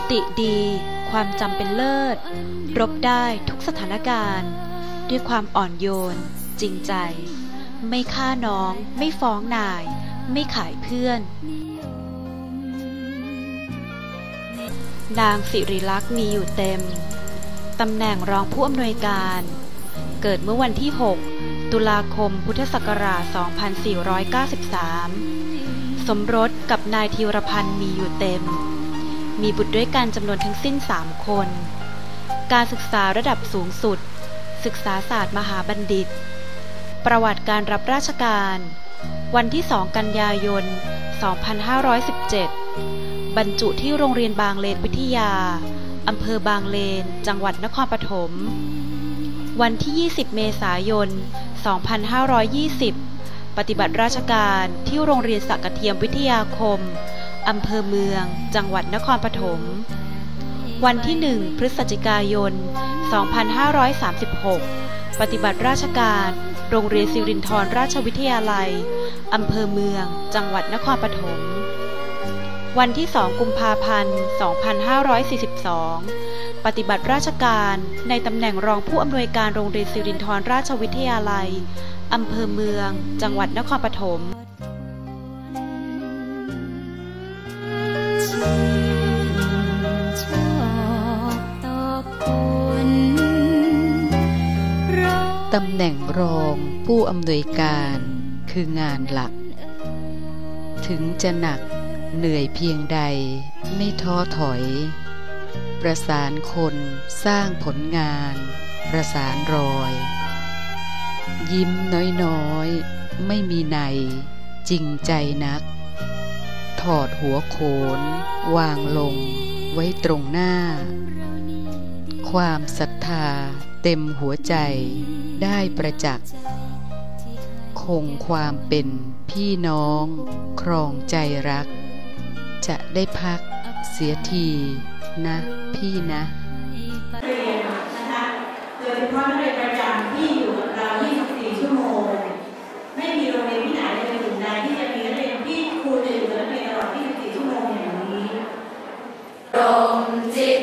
สติดี ความจำเป็นเลิศ รบได้ทุกสถานการณ์ ด้วยความอ่อนโยน จริงใจ ไม่ฆ่าน้อง ไม่ฟ้องนาย ไม่ขายเพื่อน นางสิริลักษ์มีอยู่เต็ม ตำแหน่งรองผู้อำนวยการ เกิดเมื่อวันที่ 6 ตุลาคมพุทธศักราช 2493 สมรสกับนายธีรพันธ์มีอยู่เต็ม มีบุตรด้วยกันจำนวนทั้งสิ้น 3 คน การศึกษาระดับสูงสุด ศึกษาศาสตร์มหาบัณฑิต ประวัติการรับราชการ วันที่ 2 กันยายน 2517 บรรจุที่โรงเรียนบางเลนวิทยา อำเภอบางเลน จังหวัดนครปฐม วันที่ 20 เมษายน 2520 ปฏิบัติราชการที่โรงเรียนสักเทียมวิทยาคม อำเภอเมือง จังหวัดนครปฐม วันที่ 1 พฤศจิกายน 2536 ปฏิบัติราชการ โรงเรียนสิรินธรราชวิทยาลัย อำเภอเมือง จังหวัดนครปฐม วันที่ 2 กุมภาพันธ์ 2542 ปฏิบัติราชการในตำแหน่งรองผู้อำนวยการโรงเรียนสิรินธรราชวิทยาลัย อำเภอเมือง จังหวัดนครปฐม ตำแหน่งรองผู้อำนวยการคืองานหลัก ถึงจะหนักเหนื่อยเพียงใดไม่ท้อถอย ประสานคนสร้างผลงาน ประสานรอย ยิ้มน้อยๆ ไม่มีใน จริงใจนัก ถอดหัวโขน วางลงไว้ตรงหน้า ความศรัทธา เต็มหัวใจได้ประจักษ์คงความเป็นพี่น้อง ครองใจรัก จะได้พักเสียทีนะพี่นะเรียนนะคะโดยเฉพาะนักเรียนประจำที่อยู่กับเรา 24 ชั่วโมง ไม่มีโรงเรียนที่ไหนเลยถึงใดที่จะมีนักเรียนที่ครูจะอยู่กับนักเรียนตลอด 24 ชั่วโมงอย่างนี้รมจิต